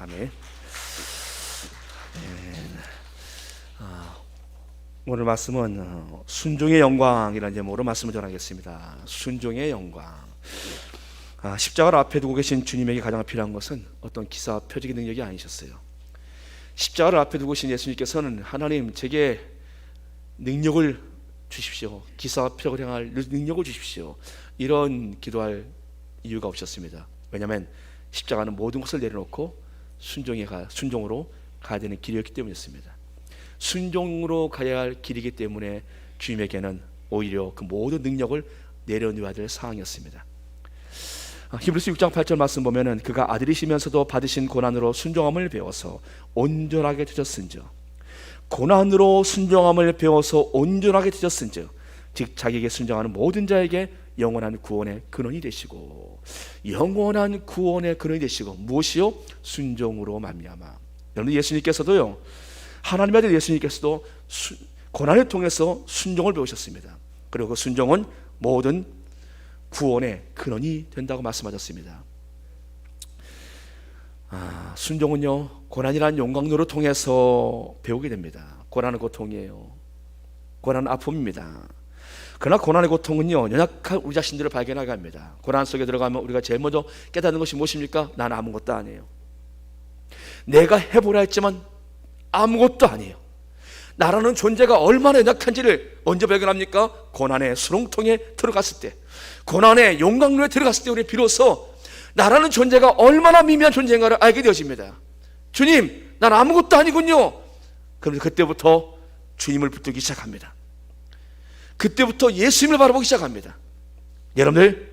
아멘. 아, 오늘 말씀은 어, 순종의 영광이라는 제목으로 말씀을 전하겠습니다. 순종의 영광. 아, 십자가를 앞에 두고 계신 주님에게 가장 필요한 것은 어떤 기사 표적의 능력이 아니셨어요. 십자가를 앞에 두고 계신 예수님께서는 하나님 제게 능력을 주십시오. 기사 표적을 향할 능력을 주십시오. 이런 기도할 이유가 없었습니다. 왜냐하면 십자가는 모든 것을 내려놓고 순종에 가 순종으로 가야 되는 길이었기 때문이었습니다. 순종으로 가야 할 길이기 때문에 주님에게는 오히려 그 모든 능력을 내려놓아야 될 상황이었습니다. 아, 히브리서 6장 8절 말씀 보면은 그가 아들이시면서도 받으신 고난으로 순종함을 배워서 온전하게 되셨은즉 고난으로 순종함을 배워서 온전하게 되셨은즉 즉 자기에게 순종하는 모든 자에게 영원한 구원의 근원이 되시고 영원한 구원의 근원이 되시고 무엇이요 순종으로 말미암아 여러분 예수님께서도요 하나님의 아들 예수님께서도 수, 고난을 통해서 순종을 배우셨습니다. 그리고 그 순종은 모든 구원의 근원이 된다고 말씀하셨습니다. 아, 순종은요 고난이란 용광로를 통해서 배우게 됩니다. 고난은 고통이에요. 고난은 아픔입니다. 그러나 고난의 고통은요 연약한 우리 자신들을 발견하게 합니다. 고난 속에 들어가면 우리가 제일 먼저 깨닫는 것이 무엇입니까? 나는 아무것도 아니에요. 내가 해보라 했지만 아무것도 아니에요. 나라는 존재가 얼마나 연약한지를 언제 발견합니까? 고난의 수렁통에 들어갔을 때, 고난의 용광로에 들어갔을 때 우리 비로소 나라는 존재가 얼마나 미미한 존재인가를 알게 되어집니다. 주님, 난 아무것도 아니군요. 그럼 그때부터 주님을 붙들기 시작합니다. 그때부터 예수님을 바라보기 시작합니다. 여러분들,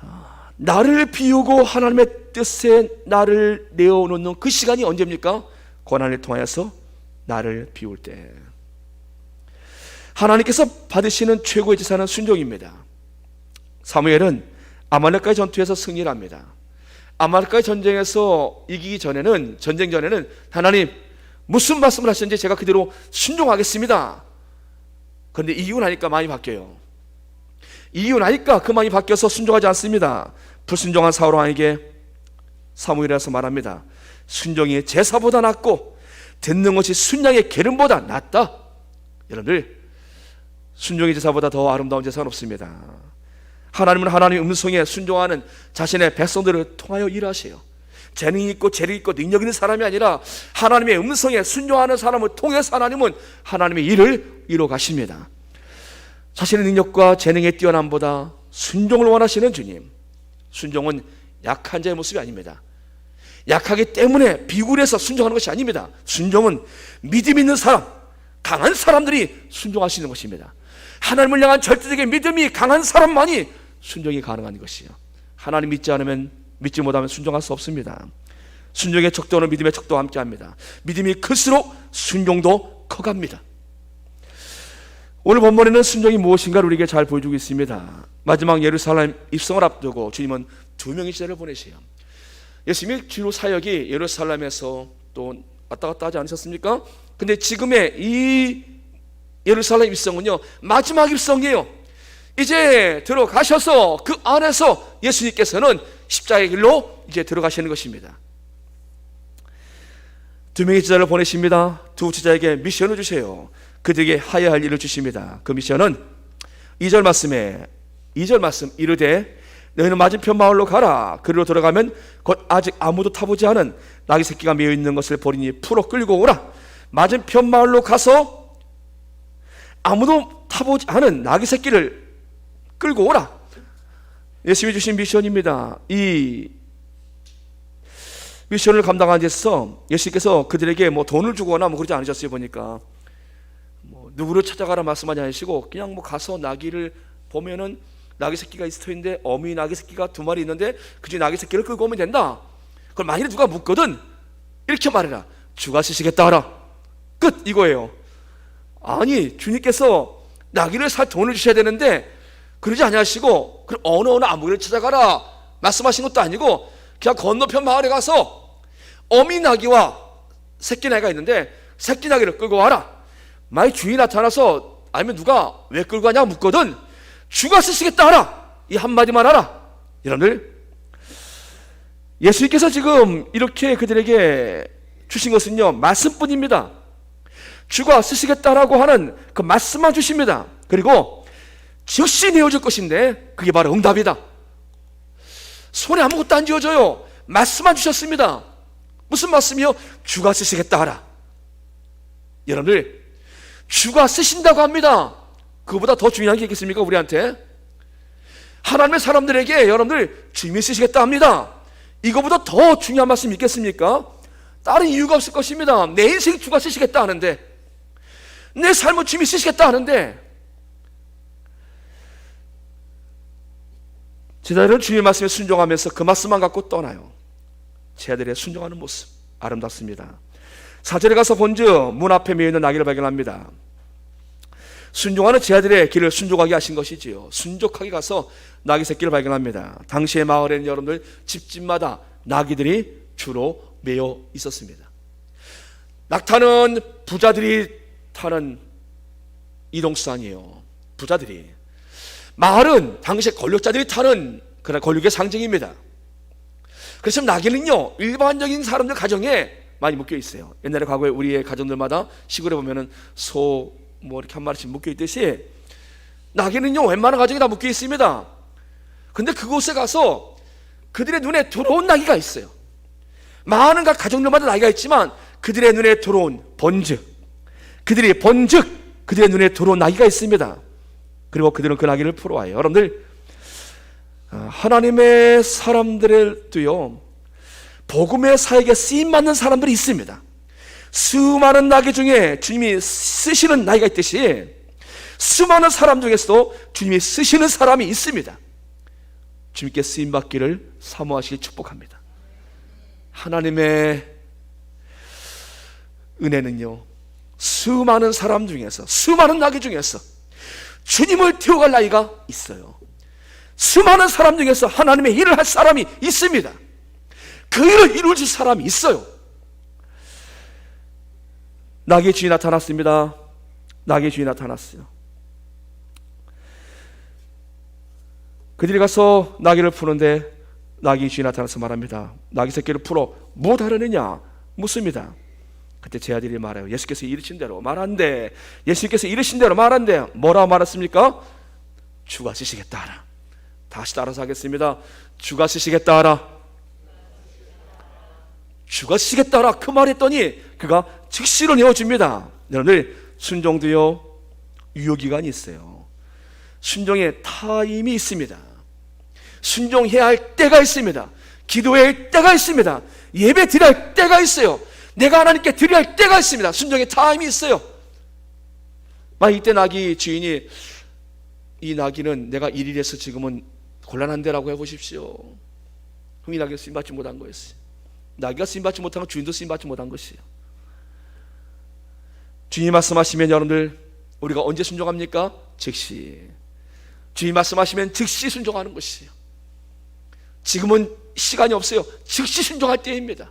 아, 나를 비우고 하나님의 뜻에 나를 내어놓는 그 시간이 언제입니까? 고난을 통하여서 나를 비울 때. 하나님께서 받으시는 최고의 제사는 순종입니다. 사무엘은 아말렉과의 전투에서 승리를 합니다. 아말렉과의 전쟁에서 이기기 전에는 전쟁 전에는 하나님 무슨 말씀을 하셨는지 제가 그대로 순종하겠습니다. 그런데 이기고 나니까 많이 바뀌어요. 이기고 나니까 그 마음이 바뀌어서 순종하지 않습니다. 불순종한 사울 왕에게 사무엘에서 말합니다. 순종이 제사보다 낫고 듣는 것이 순양의 기름보다 낫다. 여러분들 순종의 제사보다 더 아름다운 제사는 없습니다. 하나님은 하나님의 음성에 순종하는 자신의 백성들을 통하여 일하세요. 재능 있고 재능 있고 능력 있는 사람이 아니라 하나님의 음성에 순종하는 사람을 통해서 하나님은 하나님의 일을 이루어 가십니다. 자신의 능력과 재능의 뛰어남보다 순종을 원하시는 주님. 순종은 약한 자의 모습이 아닙니다. 약하기 때문에 비굴해서 순종하는 것이 아닙니다. 순종은 믿음 있는 사람, 강한 사람들이 순종하시는 것입니다. 하나님을 향한 절대적인 믿음이 강한 사람만이 순종이 가능한 것이요. 하나님 믿지 않으면 믿지 못하면 순종할 수 없습니다. 순종의 척도는 믿음의 척도와 함께합니다. 믿음이 클수록 순종도 커갑니다. 오늘 본문에는 순종이 무엇인가를 우리에게 잘 보여주고 있습니다. 마지막 예루살렘 입성을 앞두고 주님은 두 명의 시대를 보내세요. 예수님의 주로 사역이 예루살렘에서 또 왔다 갔다 하지 않으셨습니까? 근데 지금의 이 예루살렘 입성은요 마지막 입성이에요. 이제 들어가셔서 그 안에서 예수님께서는 십자가의 길로 이제 들어가시는 것입니다. 두 명의 제자를 보내십니다. 두 제자에게 미션을 주세요. 그들에게 하야 할 일을 주십니다. 그 미션은 2절 말씀에 2절 말씀 이르되 너희는 맞은편 마을로 가라. 그리로 들어가면 곧 아직 아무도 타보지 않은 나귀 새끼가 메어 있는 것을 보리니 풀어 끌고 오라. 맞은편 마을로 가서 아무도 타보지 않은 나귀 새끼를 끌고 오라. 예수님이 주신 미션입니다. 이 미션을 감당하기 위해서 예수님께서 그들에게 뭐 돈을 주거나 뭐 그러지 않으셨어요 보니까 뭐 누구를 찾아가라 말씀하지 않으시고 그냥 뭐 가서 나귀를 보면은 나귀 새끼가 있어 있는데 어미 나귀 새끼가 두 마리 있는데 그중에 나귀 새끼를 끌고 오면 된다. 그걸 만일에 누가 묻거든 이렇게 말해라. 주가 쓰시겠다 하라. 끝 이거예요. 아니 주님께서 나귀를 살 돈을 주셔야 되는데 그러지 아니하시고 그럼 어느 어느 아무개를 찾아가라 말씀하신 것도 아니고 그냥 건너편 마을에 가서 어미 나귀와 새끼 나귀가 있는데 새끼 나귀를 끌고 와라. 만약 주인이 나타나서 아니면 누가 왜 끌고 가냐 묻거든 주가 쓰시겠다 하라. 이 한마디만 하라. 여러분들 예수님께서 지금 이렇게 그들에게 주신 것은요, 말씀뿐입니다. 주가 쓰시겠다라고 하는 그 말씀만 주십니다. 그리고 즉시 내어질 것인데, 그게 바로 응답이다. 손에 아무것도 안 지어져요. 말씀만 주셨습니다. 무슨 말씀이요? 주가 쓰시겠다 하라. 여러분들, 주가 쓰신다고 합니다. 그보다 더 중요한 게 있겠습니까? 우리한테? 하나님의 사람들에게 여러분들 주님이 쓰시겠다 합니다. 이거보다 더 중요한 말씀 있겠습니까? 다른 이유가 없을 것입니다. 내 인생 주가 쓰시겠다 하는데, 내 삶을 주님이 쓰시겠다 하는데, 제자들은 주님의 말씀에 순종하면서 그 말씀만 갖고 떠나요. 제 아들의 순종하는 모습 아름답습니다. 사절에 가서 본즉 문 앞에 매여 있는 나귀를 발견합니다. 순종하는 제 아들의 길을 순종하게 하신 것이지요. 순종하게 가서 나귀 새끼를 발견합니다. 당시의 마을에는 여러분들 집집마다 나귀들이 주로 매여 있었습니다. 낙타는 부자들이 타는 이동수단이에요. 부자들이. 마을은 당시에 권력자들이 타는 그런 권력의 상징입니다. 그래서 나귀는요 일반적인 사람들 가정에 많이 묶여 있어요. 옛날에 과거에 우리의 가정들마다 시골에 보면은 소 뭐 이렇게 한 마리씩 묶여 있듯이 나귀는요 웬만한 가정이 다 묶여 있습니다. 근데 그곳에 가서 그들의 눈에 들어온 나귀가 있어요. 많은 각 가정들마다 나귀가 있지만 그들의 눈에 들어온 번즉 그들이 번즉 그들의 눈에 들어온 나귀가 있습니다. 그리고 그들은 그 나귀를 풀어와요. 여러분들 아, 하나님의 사람들도요 복음의 사역에 쓰임 받는 사람들이 있습니다. 수많은 나귀 중에 주님이 쓰시는 나귀가 있듯이 수많은 사람 중에서도 주님이 쓰시는 사람이 있습니다. 주님께 쓰임 받기를 사모하시기 축복합니다. 하나님의 은혜는요 수많은 사람 중에서 수많은 나귀 중에서 주님을 태워갈 나이가 있어요. 수많은 사람 중에서 하나님의 일을 할 사람이 있습니다. 그 일을 이루어 줄 사람이 있어요. 나귀의 주인이 나타났습니다. 나귀의 주인이 나타났어요. 그들이 가서 나귀를 푸는데 나귀의 주인이 나타나서 말합니다. 나귀 새끼를 풀어 뭐 다르느냐 묻습니다. 그때 제 아들이 말해요. 예수께서 이르신 대로 말한대. 예수께서 이르신 대로 말한대. 뭐라 말했습니까? 주가 쓰시겠다 하라. 다시 따라서 하겠습니다. 주가 쓰시겠다 하라. 주가 쓰시겠다 하라. 그 말했더니 그가 즉시로 내어줍니다. 여러분들 순종도요 유효기간이 있어요. 순종의 타임이 있습니다. 순종해야 할 때가 있습니다. 기도해야 할 때가 있습니다. 예배 드려야 할 때가 있어요. 내가 하나님께 드려야 할 때가 있습니다. 순종의 타임이 있어요. 막 이때 나귀 주인이 이 나귀는 내가 일일해서 지금은 곤란한데라고 해보십시오. 흥이 나귀가 쓰임받지 못한 거였어요. 나귀가 쓰임받지 못한 건 주인도 쓰임받지 못한 것이에요. 주님 말씀하시면 여러분들 우리가 언제 순종합니까? 즉시. 주님 말씀하시면 즉시 순종하는 것이에요. 지금은 시간이 없어요. 즉시 순종할 때입니다.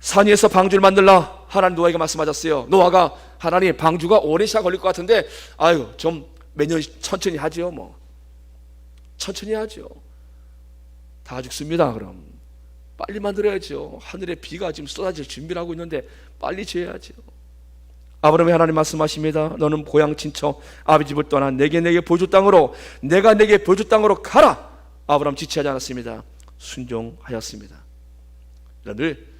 산 위에서 방주를 만들라 하나님 노아에게 말씀하셨어요. 노아가 하나님 방주가 오랜 시간 걸릴 것 같은데 아유 좀 몇 년 천천히 하지요 뭐 천천히 하죠. 다 죽습니다 그럼 빨리 만들어야죠. 하늘에 비가 지금 쏟아질 준비를 하고 있는데 빨리 지어야죠. 아브라함이 하나님 말씀하십니다. 너는 고향 친척 아버지 집을 떠나 내게 내게 보주 땅으로 내가 내게 보주 땅으로 가라. 아브라함 지체하지 않았습니다. 순종하였습니다. 여러분들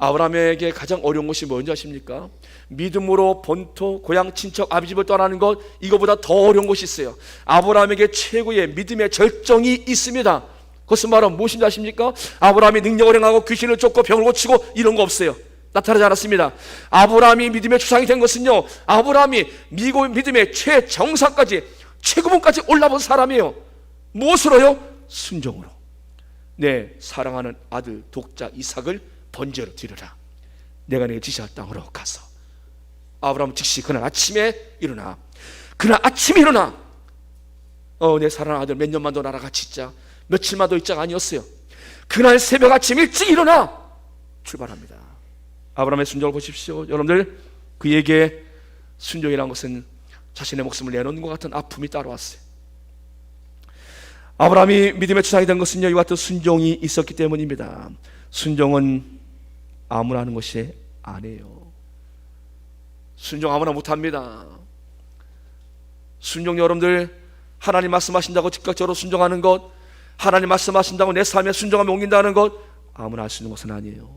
아브라함에게 가장 어려운 것이 뭔지 아십니까? 믿음으로 본토, 고향, 친척, 아비집을 떠나는 것 이거보다 더 어려운 것이 있어요. 아브라함에게 최고의 믿음의 절정이 있습니다. 그것은 바로 무엇인지 아십니까? 아브라함이 능력을 행하고 귀신을 쫓고 병을 고치고 이런 거 없어요. 나타나지 않았습니다. 아브라함이 믿음의 주상이 된 것은요. 아브라함이 미고 믿음의 최정상까지 최고봉까지 올라본 사람이에요. 무엇으로요? 순종으로. 내 사랑하는 아들 독자 이삭을 번제로 드려라. 내가 내게 지시할 땅으로 가서 아브라함 즉시 그날 아침에 일어나 그날 아침에 일어나 어, 내 사랑하는 아들 몇 년만 더 같이 있자 며칠만 더 있자가 아니었어요. 그날 새벽 아침 일찍 일어나 출발합니다. 아브라함의 순종을 보십시오. 여러분들 그에게 순종이라는 것은 자신의 목숨을 내놓는 것 같은 아픔이 따라왔어요. 아브라함이 믿음의 주상이 된 것은요 이와 같은 순종이 있었기 때문입니다. 순종은 아무나 하는 것이 아니에요. 순종 아무나 못합니다. 순종 여러분들 하나님 말씀하신다고 즉각적으로 순종하는 것, 하나님 말씀하신다고 내 삶에 순종하며 옮긴다는 것 아무나 할 수 있는 것은 아니에요.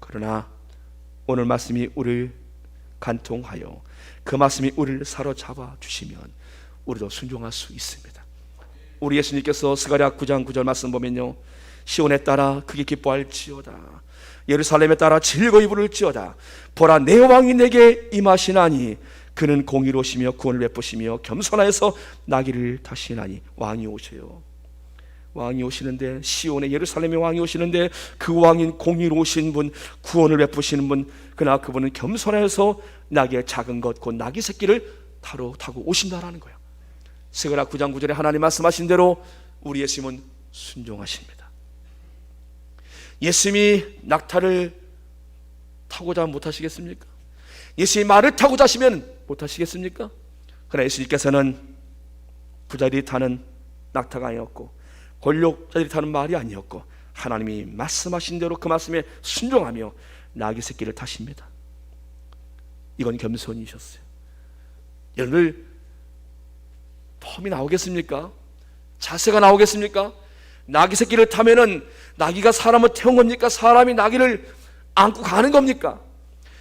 그러나 오늘 말씀이 우리를 간통하여 그 말씀이 우리를 사로잡아 주시면 우리도 순종할 수 있습니다. 우리 예수님께서 스가랴 9장 9절 말씀 보면요. 시온에 따라 크게 기뻐할지어다. 예루살렘에 따라 즐거이 부를지어다. 보라 내 왕이 내게 임하시나니 그는 공의로우시며 구원을 베푸시며 겸손하여서 나귀를 타시나니 왕이 오셔요. 왕이 오시는데 시온의 예루살렘의 왕이 오시는데 그 왕인 공의로우신 분 구원을 베푸시는 분 그러나 그분은 겸손하여서 나귀의 작은 것 곧 나귀 새끼를 타러 타고 오신다라는 거예요. 스가랴 9장 9절에 하나님 말씀하신 대로 우리 예수님은 순종하십니다. 예수님이 낙타를 타고자 못하시겠습니까? 예수님이 말을 타고자 하시면 못하시겠습니까? 그러나 예수님께서는 부자들이 타는 낙타가 아니었고 권력자들이 타는 말이 아니었고 하나님이 말씀하신 대로 그 말씀에 순종하며 나귀 새끼를 타십니다. 이건 겸손이셨어요. 여러분들 폼이 나오겠습니까? 자세가 나오겠습니까? 나귀 새끼를 타면은 나귀가 사람을 태운 겁니까? 사람이 나귀를 안고 가는 겁니까?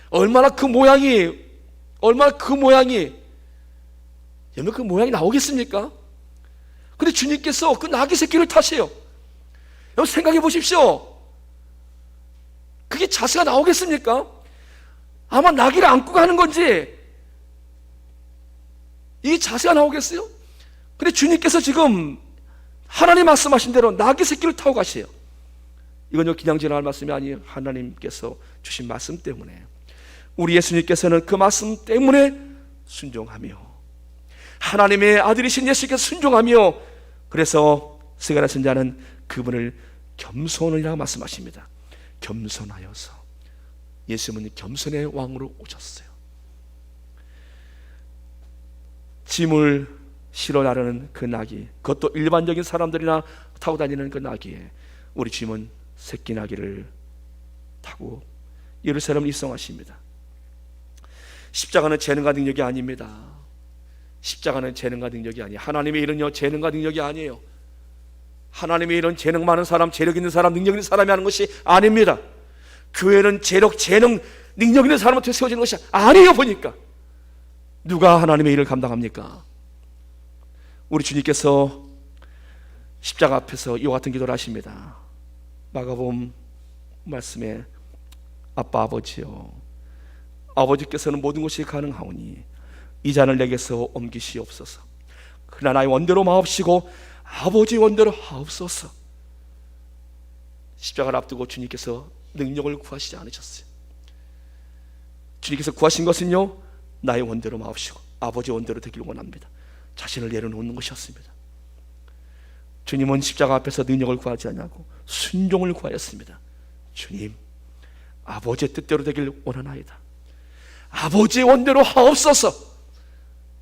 얼마나 그 모양이 얼마나 그 모양이 여러분 그 모양이 나오겠습니까? 근데 주님께서 그 나귀 새끼를 타세요. 여러분 생각해 보십시오. 그게 자세가 나오겠습니까? 아마 나귀를 안고 가는 건지 이 자세가 나오겠어요? 근데 주님께서 지금 하나님 말씀하신 대로 나귀 새끼를 타고 가세요. 이건요 그냥 지나갈 말씀이 아니에요. 하나님께서 주신 말씀 때문에 우리 예수님께서는 그 말씀 때문에 순종하며 하나님의 아들이신 예수께서 순종하며 그래서 스가랴 선자는 그분을 겸손이라고 말씀하십니다. 겸손하여서 예수님은 겸손의 왕으로 오셨어요. 짐을 실어 나르는 그 나귀, 그것도 일반적인 사람들이나 타고 다니는 그 나귀에 우리 주님은 새끼 나귀를 타고 예루살렘을 입성하십니다. 십자가는 재능과 능력이 아닙니다. 십자가는 재능과 능력이 아니에요. 하나님의 일은요 재능과 능력이 아니에요. 하나님의 일은 재능 많은 사람, 재력 있는 사람, 능력 있는 사람이 하는 것이 아닙니다. 교회는 재력, 재능, 능력 있는 사람한테 세워지는 것이 아니에요 보니까 누가 하나님의 일을 감당합니까? 우리 주님께서 십자가 앞에서 이와 같은 기도를 하십니다. 마가복음 말씀에 아빠 아버지요 아버지께서는 모든 것이 가능하오니 이 잔을 내게서 옮기시옵소서. 그러나 나의 원대로 마옵시고 아버지 원대로 하옵소서. 십자가를 앞두고 주님께서 능력을 구하시지 않으셨어요. 주님께서 구하신 것은요 나의 원대로 마옵시고 아버지 원대로 되기를 원합니다. 자신을 내려놓는 것이었습니다. 주님은 십자가 앞에서 능력을 구하지 않냐고 순종을 구하였습니다. 주님, 아버지의 뜻대로 되길 원하나이다. 아버지의 원대로 하옵소서.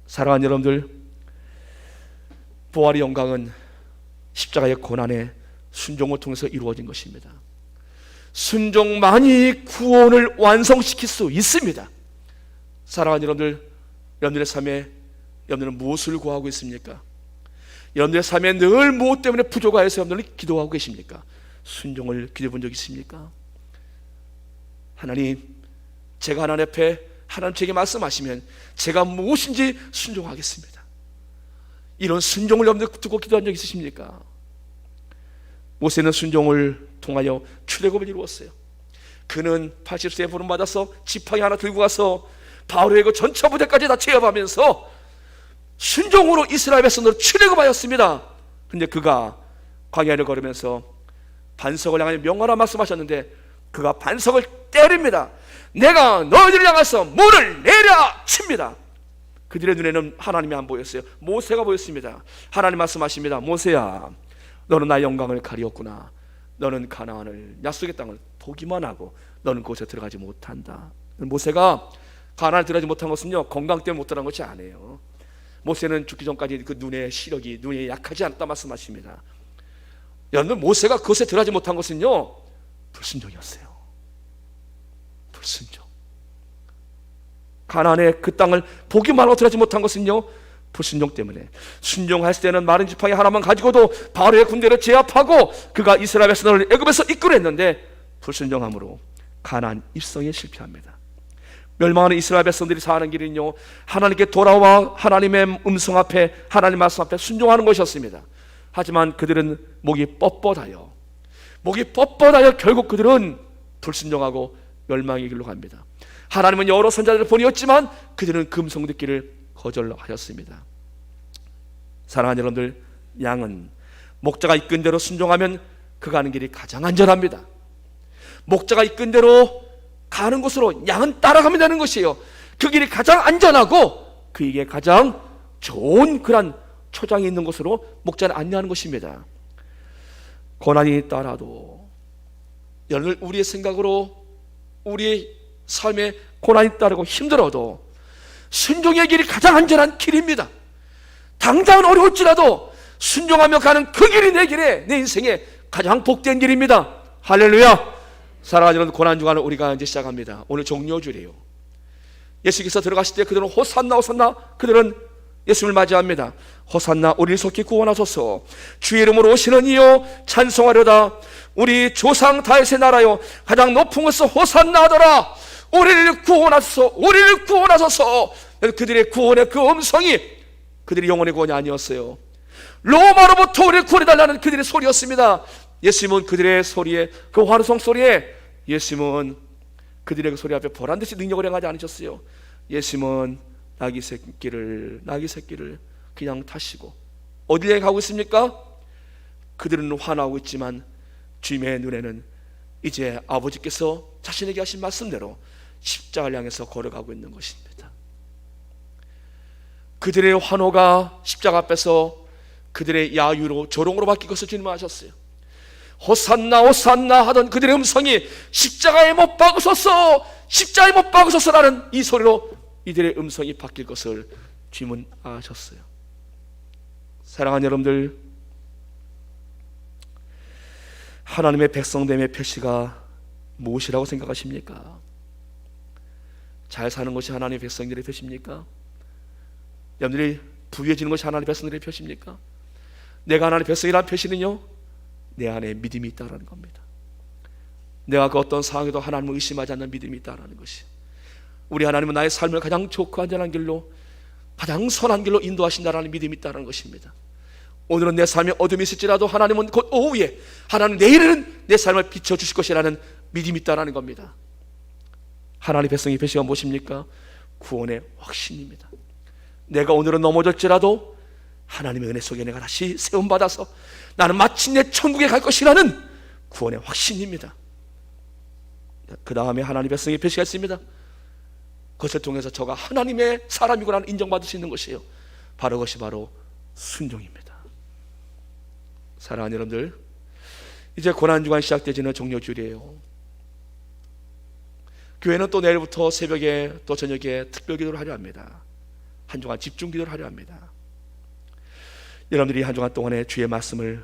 사랑하는 여러분들, 부활의 영광은 십자가의 고난의 순종을 통해서 이루어진 것입니다. 순종만이 구원을 완성시킬 수 있습니다. 사랑하는 여러분들, 여러분들의 삶에 여러분들은 무엇을 구하고 있습니까? 여러분들의 삶에 늘 무엇 때문에 부족하여서 여러분들은 기도하고 계십니까? 순종을 기도해 본 적 있습니까? 하나님, 제가 하나님 앞에 하나님 제게 말씀하시면 제가 무엇인지 순종하겠습니다. 이런 순종을 여러분들 두고 기도한 적 있으십니까? 모세는 순종을 통하여 출애굽을 이루었어요. 그는 80세에 부름 받아서 지팡이 하나 들고 가서 바로의 그 전처 부대까지 다 제압하면서 순종으로 이스라엘 백성들을 출애굽하였습니다. 근데 그가 광야를 걸으면서 반석을 향하여 명하라 말씀하셨는데 그가 반석을 때립니다. 내가 너희들을 향해서 물을 내려 칩니다. 그들의 눈에는 하나님이 안 보였어요. 모세가 보였습니다. 하나님 말씀하십니다. 모세야, 너는 나의 영광을 가리었구나. 너는 가나안을 약속의 땅을 보기만 하고 너는 그곳에 들어가지 못한다. 모세가 가나안에 들어가지 못한 것은요 건강 때문에 못 들어간 것이 아니에요. 모세는 죽기 전까지 그 눈의 시력이 눈이 약하지 않다 말씀하십니다. 여러분 모세가 그것에 들어가지 못한 것은요 불순종이었어요. 불순종. 가나안의 그 땅을 보기만 하고 들어가지 못한 것은요 불순종 때문에 순종할 때는 마른 지팡이 하나만 가지고도 바로의 군대를 제압하고 그가 이스라엘 백성을 애굽에서 이끌어냈는데 불순종함으로 가나안 입성에 실패합니다. 멸망하는 이스라엘 백성들이 사는 길은요 하나님께 돌아와 하나님의 음성 앞에 하나님 말씀 앞에 순종하는 것이었습니다. 하지만 그들은 목이 뻣뻣하여 목이 뻣뻣하여 결국 그들은 불순종하고 멸망의 길로 갑니다. 하나님은 여러 선자들을 보내었지만 그들은 금성 듣기를 거절하였습니다. 사랑하는 여러분들, 양은 목자가 이끈 대로 순종하면 그 가는 길이 가장 안전합니다. 목자가 이끈 대로 가는 곳으로 양은 따라가면 되는 것이에요. 그 길이 가장 안전하고 그에게 가장 좋은 그런 초장이 있는 곳으로 목자를 안내하는 것입니다. 고난이 따라도 여러분 우리의 생각으로 우리의 삶에 고난이 따르고 힘들어도 순종의 길이 가장 안전한 길입니다. 당장은 어려울지라도 순종하며 가는 그 길이 내 길에 내 인생의 가장 복된 길입니다. 할렐루야. 사랑하는 고난 주간을 우리가 이제 시작합니다. 오늘 종료주일이에요. 예수께서 들어가실 때 그들은 호산나 호산나 그들은 예수님을 맞이합니다. 호산나 우리를 속히 구원하소서. 주의 이름으로 오시는 이요 찬송하려다. 우리 조상 다윗의 나라요 가장 높은 곳에서 호산나 하더라. 우리를 구원하소서. 우리를 구원하소서. 그들의 구원의 그 음성이 그들의 영혼의 구원이 아니었어요. 로마로부터 우리를 구원해달라는 그들의 소리였습니다. 예수님은 그들의 소리에 그 환호성 소리에 예수님은 그들의 그 소리 앞에 보란 듯이 능력을 행하지 않으셨어요. 예수님은 나귀 새끼를 나귀 새끼를 그냥 타시고 어디에 가고 있습니까? 그들은 화나고 있지만 주님의 눈에는 이제 아버지께서 자신에게 하신 말씀대로 십자가를 향해서 걸어가고 있는 것입니다. 그들의 환호가 십자가 앞에서 그들의 야유로 조롱으로 바뀐 것을 주님은 아셨어요. 호산나 호산나 하던 그들의 음성이 십자가에 못 박으소서 십자가에 못 박으소서라는 이 소리로 이들의 음성이 바뀔 것을 주님은 아셨어요. 사랑하는 여러분들 하나님의 백성됨의 표시가 무엇이라고 생각하십니까? 잘 사는 것이 하나님의 백성들의 표시입니까? 여러분들이 부유해지는 것이 하나님의 백성들의 표시입니까? 내가 하나님의 백성이라는 표시는요 내 안에 믿음이 있다라는 겁니다. 내가 그 어떤 상황에도 하나님을 의심하지 않는 믿음이 있다라는 것이 우리 하나님은 나의 삶을 가장 좋고 안전한 길로 가장 선한 길로 인도하신다라는 믿음이 있다는 것입니다. 오늘은 내 삶에 어둠이 있을지라도 하나님은 곧 오후에 하나님 내일은 내 삶을 비춰 주실 것이라는 믿음이 있다는 겁니다. 하나님 백성의 표시가 무엇입니까? 구원의 확신입니다. 내가 오늘은 넘어졌지라도 하나님의 은혜 속에 내가 다시 세움받아서 나는 마침내 천국에 갈 것이라는 구원의 확신입니다. 그 다음에 하나님 백성의 표시가 있습니다. 그것을 통해서 저가 하나님의 사람이구나 인정받을 수 있는 것이에요. 바로 그것이 바로 순종입니다. 사랑하는 여러분들, 이제 고난주간 시작되지는 종료주일이에요. 교회는 또 내일부터 새벽에 또 저녁에 특별 기도를 하려 합니다. 한 주간 집중 기도를 하려 합니다. 여러분들이 한 주간 동안에 주의 말씀을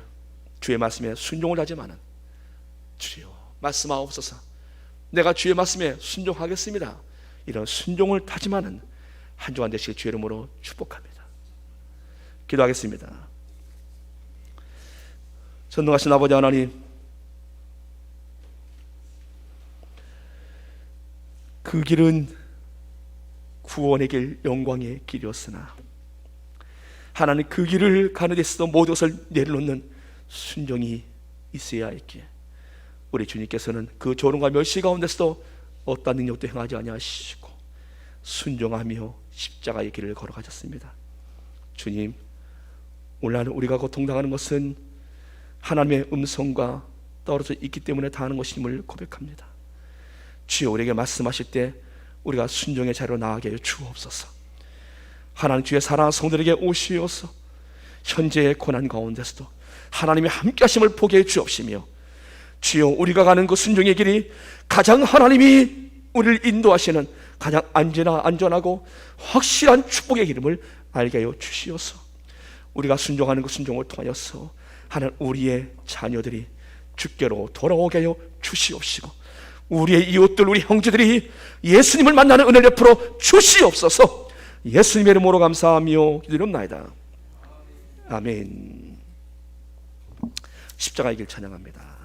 주의 말씀에 순종을 하지만은 주여 말씀하옵소서. 내가 주의 말씀에 순종하겠습니다. 이런 순종을 다짐하는 한 주간 되시길 주의 이름으로 축복합니다. 기도하겠습니다. 전능하신 아버지 하나님 그 길은 구원의 길, 영광의 길이었으나 하나님 그 길을 가는 데서 모든 것을 내려놓는 순종이 있어야 했기에 우리 주님께서는 그 조롱과 멸시 가운데서도 어떤 능력도 행하지 아니하시고 순종하며 십자가의 길을 걸어가셨습니다. 주님, 오늘 우리가 고통당하는 것은 하나님의 음성과 떨어져 있기 때문에 당하는 것임을 고백합니다. 주여 우리에게 말씀하실 때 우리가 순종의 자리로 하여 주옵소서. 하나님 주의 사랑 성들에게 오시어서 현재의 고난 가운데서도 하나님의 함께 하심을 보게 해 주옵시며 주여 우리가 가는 그 순종의 길이 가장 하나님이 우리를 인도하시는 가장 안전하, 안전하고 확실한 축복의 이름을 알게 하 주시옵소서. 우리가 순종하는 그 순종을 통하여서 하나님 우리의 자녀들이 주께로 돌아오게 하 주시옵시고 우리의 이웃들 우리 형제들이 예수님을 만나는 은혜를 풀어 주시옵소서. 예수님의 이름으로 감사하며 기도드립나이다. 아멘. 십자가의 길 찬양합니다.